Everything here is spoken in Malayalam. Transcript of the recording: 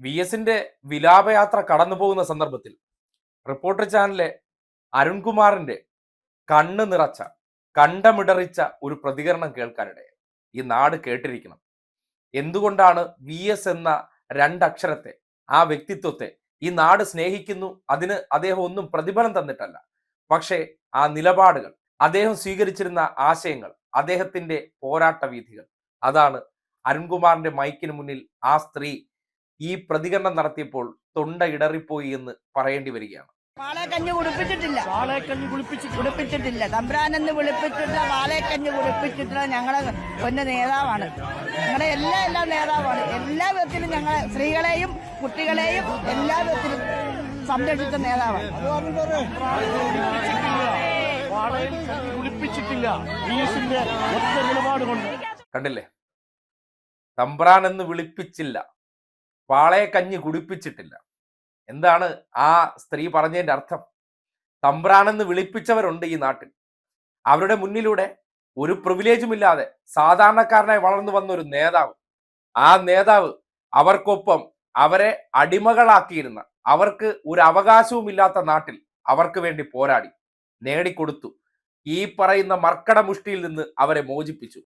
വി എസിന്റെ വിലാപയാത്ര കടന്നു പോകുന്ന സന്ദർഭത്തിൽ റിപ്പോർട്ടർ ചാനലിലെ അരുൺകുമാറിന്റെ കണ്ണ് നിറച്ച കണ്ടമിടറിച്ച ഒരു പ്രതികരണം കേൾക്കാനിടയായി. ഈ നാട് കേട്ടിരിക്കണം. എന്തുകൊണ്ടാണ് വി എസ് എന്ന രണ്ടക്ഷരത്തെ ആ വ്യക്തിത്വത്തെ ഈ നാട് സ്നേഹിക്കുന്നു? അതിന് അദ്ദേഹം ഒന്നും പ്രതിഫലം തന്നിട്ടല്ല. പക്ഷേ ആ നിലപാടുകൾ അദ്ദേഹം സ്വീകരിച്ചിരുന്ന ആശയങ്ങൾ അദ്ദേഹത്തിന്റെ പോരാട്ട വീഥികൾ അതാണ് അരുൺകുമാറിന്റെ മൈക്കിന് മുന്നിൽ ആ സ്ത്രീ ഈ പ്രതികരണം നടത്തിയപ്പോൾ തൊണ്ട ഇടറിപ്പോയി എന്ന് പറയേണ്ടി വരികയാണ്. വാളേക്കഞ്ഞ് കുടിപ്പിച്ചിട്ടില്ല വാളേക്കഞ്ഞ് കുളിപ്പിച്ച് കുടിപ്പിച്ചിട്ടില്ല തമ്പ്രാനെന്ന് വിളിപ്പിച്ചിട്ട് വാളേക്കഞ്ഞ് കുളിപ്പിച്ചിട്ടുള്ള ഞങ്ങളെ പൊന്ന നേതാവാണ്. ഞങ്ങളെ എല്ലാ എല്ലാ നേതാവാണ്. എല്ലാ വിധത്തിലും ഞങ്ങളെ സ്ത്രീകളെയും കുട്ടികളെയും എല്ലാ വിധത്തിലും സംരക്ഷിച്ച നേതാവാണ്. കുളിപ്പിച്ചിട്ടില്ല. കണ്ടില്ലേ? തമ്പ്രാൻ എന്ന് വിളിപ്പിച്ചില്ല. പാളയെ കഞ്ഞി കുടിപ്പിച്ചിട്ടില്ല. എന്താണ് ആ സ്ത്രീ പറഞ്ഞതിന്റെ അർത്ഥം? തമ്പ്രാനെന്ന് വിളിപ്പിച്ചവരുണ്ട് ഈ നാട്ടിൽ. അവരുടെ മുന്നിലൂടെ ഒരു പ്രിവിലേജും ഇല്ലാതെ സാധാരണക്കാരനായി വളർന്നു വന്ന ഒരു നേതാവ്. ആ നേതാവ് അവർക്കൊപ്പം അവരെ അടിമകളാക്കിയിരുന്ന അവർക്ക് ഒരു അവകാശവും ഇല്ലാത്ത നാട്ടിൽ അവർക്ക് വേണ്ടി പോരാടി നേടിക്കൊടുത്തു. ഈ പറയുന്ന മർക്കട മുഷ്ടിയിൽ നിന്ന് അവരെ മോചിപ്പിച്ചു.